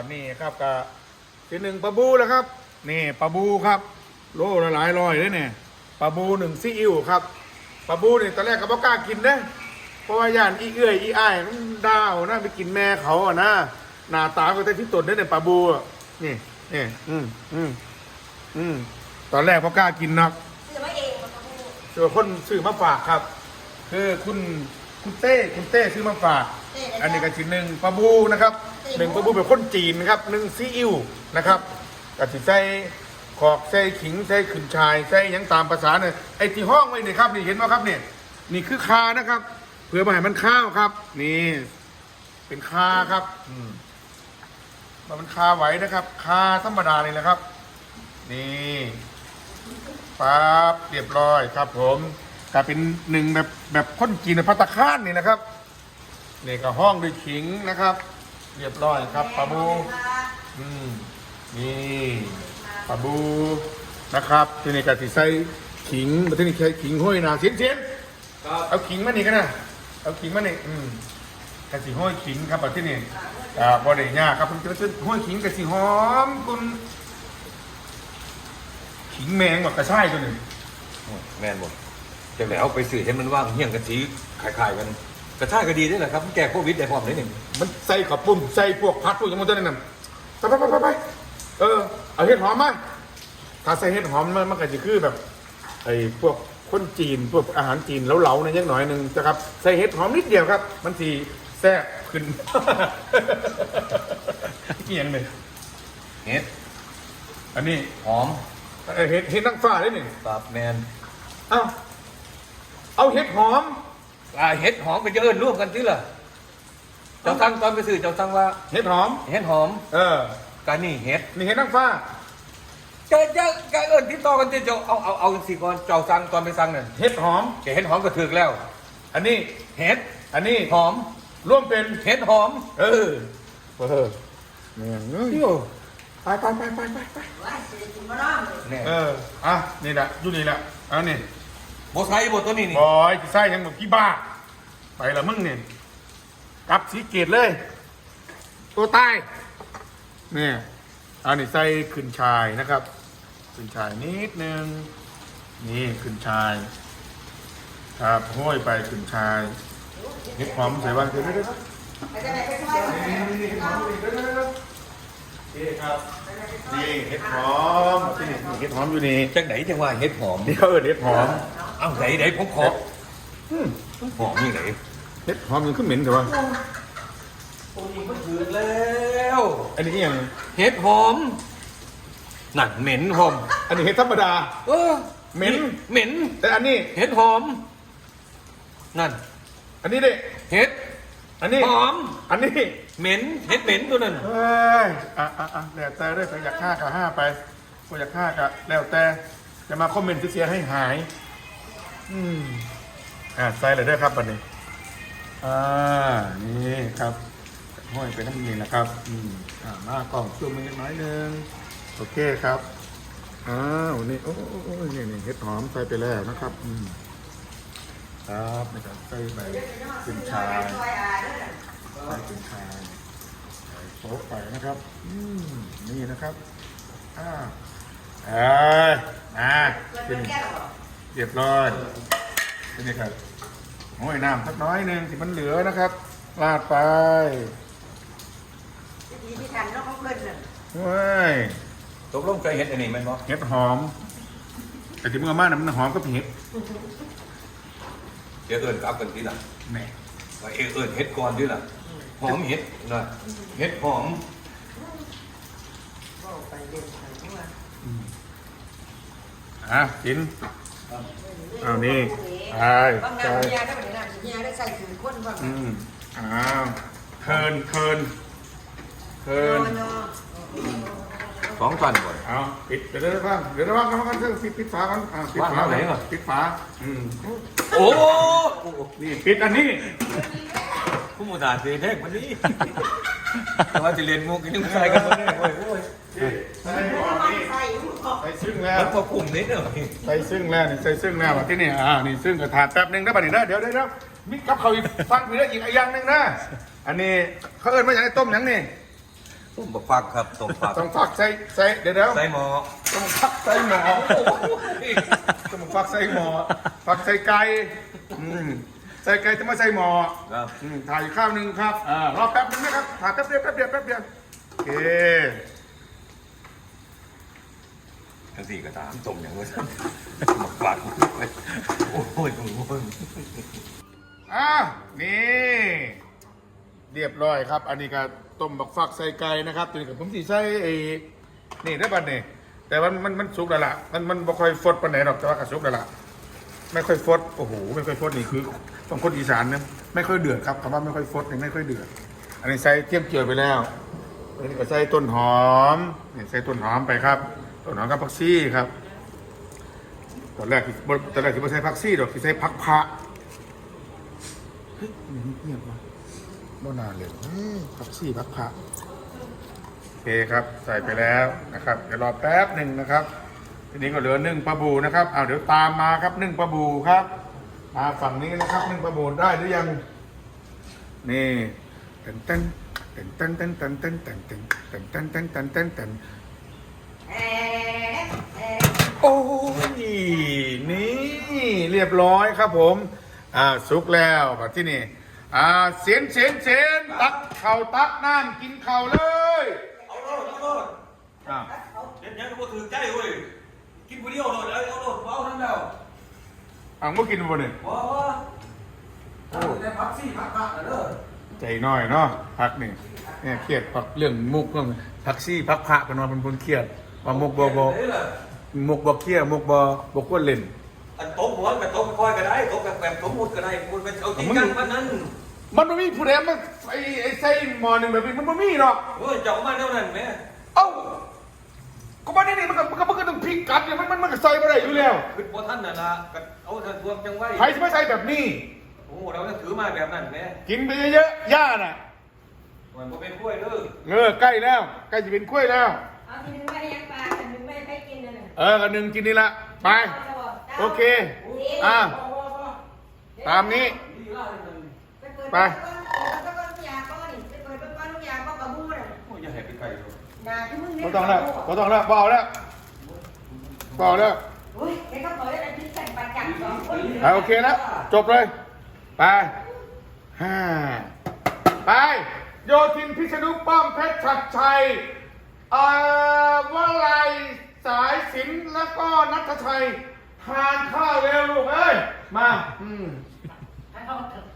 อนนี้ครับก็ที่หนึ่งปลาบูแล้วครับ นี่ปลาบูครับ โลละหลายร้อยเลยเนี่ยปลาบูหนึ่งซีอิ๊วครับปลาบูนี่ตอนแรกก็บ่กล้ากินนะเพราะว่าย่านอีเอื้อยอีอ้ายมันดาวนะไปกินแม่เขาอะนะหน้าตาก็แต่ที่ตนได้เนี่ยปลาบูอะนี่นี่อืมอืมอืมตอนแรกบ่กล้ากินนักซื้อมาเองมันก็พูดเจอคนซื้อมาฝากครับ คือคุณคุณเต้คุณเต้ซื้อมาฝากเต้เลย อันนี้ก็ชิ้นหนึ่งปลาบูนะครับหนึ่งปลาบูแบบคนจีนนะครับหนึ่งซีอิ๊วนะครับกับสิใส่ขอกใส่ขิงใส่ขึ้นชายใส่หยังตามภาษาเนี่ยไอ้ที่ห้องไว้นี่ครับนี่เห็นไหมครับเนี่ยนี่คือคานะครับ เพื่อมาให้มันข้าวครับ นี่ เป็นคาครับ อืมมันคาไหวนะครับ คาธรรมดาเลยนะครับ นี่ปั๊บเรียบร้อยครับ ผมกลายเป็นหนึ่งแบบแบบคนจีนในพัตตาคารนี่นะครับ นี่ก็ห้องด้วยขิงนะครับ เรียบร้อยครับปลาบูอืมนี่ปลาบูนะครับ ที่นี่ก็สิใส่ขิงมาที่นี่ใช้ขิงห้อยนาเสียนเสียนเอาขิงมานี่กันนะเอาขิงมานี่อืมกะสิห้อยขิงครับมาที่นี่อ่าบอดี้ยากครับผมจะห้อยขิงกะสิหอมคุณขิงแมงแบบกระช่ายตัวหนึ่งแม่นหมดจากแล้วไปสื่อเห็นมันว่างเฮี้ยงกันสีขายๆกัน กระชากก็ดีด้วยแหละครับแก้โควิดได้พร้อมเลยหนึ่งมันใส่ขับปุ่มใส่พวกพัดพวกอย่างมันตัวนั้นน่ะไปไปไปไปไปเออเอาเห็ดหอมมาถ้าใส่เห็ดหอมมันมันก็จะคือแบบไอ้พวกคนจีนพวกอาหารจีนเหลาๆในยังหน่อยหนึ่งนะครับใส่เห็ดหอมนิดเดียวครับ มันสีแซ่บขึ้นเอียงเลยเฮ็ดอันนี้หอมเอ่อเห็ดเห็ดนั่งฟ้าได้หนึ่ง ปราบแมน เอาเอาเห็ดหอม อ่าเฮ็ดหอมก็จะเอิ้นร่วมกันที่ล่ะเจ้าสั่งตอนไปสื่อเจ้าสั่งว่าเห็ดหอมเฮ็ดหอมเออการนี่เฮ็ดนี่เห็ดนั่งฟ้าจะจะจะเอิ้นที่ต่อกันที่เจ้าเอาเอาเอาสิก่อนเจ้าสั่งตอนไปสั่งนั่นเห็ดหอมจะเฮ็ดหอมก็ถึกแล้ว อันนี้เฮ็ดอันนี้หอม ร่วมเป็นเฮ็ดหอม เออ เออเนี่ยเอ้ยไปไปไปไปไปไป ว่าสิได้กินมะน้อมเลยเนี่ย เออ อะ นี่แหละอยู่นี่แหละเอันนี้ โบไซโบตัวนี้นี่บอยที่ไส้ยังบอกพี่บ้า ไปละมึงเนี่ยกลับสีเกตเลย ตัวใต้เนี่ยอันนี้ใส่ขึ้นชายนะครับ ขึ้นชายนิดนึง นี่ขึ้นชาย ครับห้อยไปขึ้นชายเห็ดหอมใส่บ้างเดี๋ยวเดี๋ยวเดี๋ยวไปจะไหนไปช่วยนี่นี่นี่เห็ดหอมนี่เดี๋ยวเดี๋ยวเดี๋ยวนี่ครับนี่เห็ดหอมที่นี่เห็ดหอมอยู่นี่จังไหนจังว่าเฮ็ดหอมนี่เขาเอิ้นเห็ดหอม เอ้าไหนไหนผมขออืมหอมนี่ไหนเห็ดหอมมันขึ้นเหม็นแต่ว่าโอ้ยมันถึกแล้วอันนี้อหย่างเห็ดหอมนั่นเหม็นหอมอันนี้เห็ดธรรมดา เออเหม็น เหม็นแต่อันนี้ เห็ดหอม นั่น อันนี้เด็เห็ดอันนี้หอม อันนี้เหม็นเห็ดเหม็นตัวนั้นเฮ้ยอะอะอะแล้วแต่ด้วยใครอยากฆ่าก็ห้าไปก็อยากฆ่าก็แล้วแต่จะมาคอมเมนต์เสียให้หาย อืมอะใส่เลยด้วยครับบัดนี้ อ่า นี่ครับห้อยไปทั้งนี้นะครับ อืมอ่ามากล่องช่วมือนิดน้อยหนึงโอเคครับ อ้าว นี่ โอ้โอ้โอ้นี่นี่เห็ดหอมใส่ไปแล้วนะครับ อืม ครับนะครับใส่ใบขึ้นชายใส่ขึ้นชายใส่โป๊ะไปนะครับ อืม นี่นะครับอ่าเอ้ยนะเพื่ทีอนแก้วหรอ เรียบร้อยทีนี้ครับโอ้ยน้ำสักน้อยหนึ่งที่มันเหลือนะครับราดไปวิธีที่ทันเนาะของเพื่อนน่ะเว้ยตกลงใจเห็ดอันนี้แมันบ่เห็ดหอม แต่ที่เมื่อมานะมันหอมก็เห็ดเดี๋ยวเอิ้นกลับกันทีหลังแหม่ว่าเออเอิ้นเห็ดก่อนทีหลังหอมเห็ดนะเห็ดหอมบอกไปเล่นไปทั่ว อะกินเอานี่ไปบางไปงานเมียได้บ่ได้น้ำเมียได้ใส่ถือคนบางอืมอ้าวเคินเคินเคินนอสองตันบ่เอาปิดเดี๋ยวเดี๋ยวเดี๋ยวเดี๋ยวระวังระวังกันเถอะปิดปิดฝากันอ่าปิดฝาว่างเท่าไหร่เหรอปิดฝาอืมโอ้นี่ปิดอันนี้ผู้มุดาเสียแท้วันนี้ แต่ว่าจะเรียนมุกยังใส่กันบ่ได้โอ้ยโอ้ย ใส่ก่อนนี่ ใส่ ใส่ซึ่ง แล้ว มันพอกลุ่มนิดเดียวใส่ซึ่งแล้วนี่ใส่ซึ่งแล้วที่นี่อ่านี่ซึ่งกระถาดแป๊บหนึงได้ป่ะนี่นะเดี๋ยวเดี๋ยวเดี๋ยวมีกับเขาวอีกฟังมีแล้วอีกอย่างหนึ่งนะอันนี้เขาเอิ้นว่าอย่างไรต้มหยังนี่โต้มบักฟักครับต้มฟักต้องฟักใส่ใส่เดี๋ยวเดี๋ยว ใส่หม้อต้องฟักใส่หมอต้องฟักใส่หมอฟักใส่ไก่อืมใส่ไก่จะมาใส่หมอครับ อืมถ่ายข้าวหนึ่งครับอ่ารอแป๊บนึงนะครับถ่ายแป๊บเดียวแป๊บเดียวแป๊บเดียวโอเค ทั้งสี่กระตามต้มอย่างนี้บักฟักโอ้ยโอ้ยอะนี่ เรียบร้อยครับ อันนี้ก็ต้มบักฟักใส่ไก่นะครับตัวนี้กับผมสีใส่ไอ้นี่ได้บัดนี่แต่ว่ามันมันสุกแล้วล่ะมันมันบ่ค่อยฟดปานไหนหรอกแต่ว่าก็สุกแล้วล่ะไม่ค่อยฟดโอ้โหไม่ค่อยฟดนี่คือต้องคนอีสานนะไม่ค่อยเดือดครับคำว่าไม่ค่อยฟดนี่ไม่ค่อยเดือดอันนี้ใส่เทียมเกลือไปแล้วอันนี้ก็ใส่ต้นหอมนี่ใส่ต้นหอมไปครับ ต้นหอมกับผักชีครับตอนแรกที่บ่ตอนแรกที่ไม่ใส่ผักชีหรอกที่ใส่ผักพะเฮ้ยมันเงียบวะบ่นานเลยเฮ้ยผักชีผักพะโอเคครับ ใส่ไปแล้วนะครับ เดี๋ยวรอแป๊บหนึ่งนะครับ ทีนี้ก็เหลือนึ่งปลาบูนะครับเอาเดี๋ยวตามมาครับนึ่งปลาบูครับมาฝั่งนี้นะครับนึ่งปลาบูได้หรือยัง นี่เต้นเต้นเต้นเต้นเต้นเต้นเต้นเต้นเต้นเต้นเต้นเต้นเต้น โอ้ยนี่เรียบร้อยครับผม อ่าสุกแล้วแบบที่นี่อ่าเสียนเสียนเสียนตักเข่าตักน้ำกินเข่าเลยเอาโลดเอาโลดอ่าเดี๋ยวยังก็ถือใจเว้ยกินผู้เดียวโลดเอาเอาโลดเอาทั้งเดียวอ่าเมื่อกินบ่เนี่ยว้าวโอ้ได้พักสี่พักพักเด้อใจน้อยเนาะพักนี่เนี่ยเครียดพักเรื่องมุกเรื่องพักซี่พักพระเป็นวันเป็นคนเครียด ว่ามุกบ่บ่มุกบ่เครียดมุกบ่บ่ควรเล่นอันโต๊ะหัวแบบโต๊ะค่อยก็ได้โต๊ะแบบแบบสมมุติก็ได้คุณเป็นเอาจริงจังมันนั้นมันไม่มีผู้ใดมันไอ้ไอ้ไส้หมอหนึ่งแบบนี้มันไม่มีหรอกเออเจ้ามาเท่านั้นแม่เอ้าก็มันนี่นี่มันก็มันก็มันก็ต้องพลิกกัดเนี่ยมันมันมันก็ใส่ไม่ได้อยู่แล้วคือพอท่านน่ะนะก็เอาท่านรวมจังไว้ใครจะไม่ใส่แบบนี้โอ้เราจะถือมาแบบนั้นแม่กินไปเยอะๆย่าน่ะมันก็เป็นกล้วยเด้อเออใกล้แล้วใกล้จะเป็นกล้วยแล้ว เออกันหนึ่งกินนี่ละไป โอเค อะ ตามนี้ ไป บ่ต้องแล้วบ่ต้องแล้วบอกแล้วบอกแล้วโอเคแล้วจบเลย ไปห้าไป โยธินพิชนุป้อมเพชรชัดชัยอ่าวอะไร สายสินแล้วก็นัทชัย ทานข้าวเร็วลูกเอ้ย มา อืมเอาเถอะ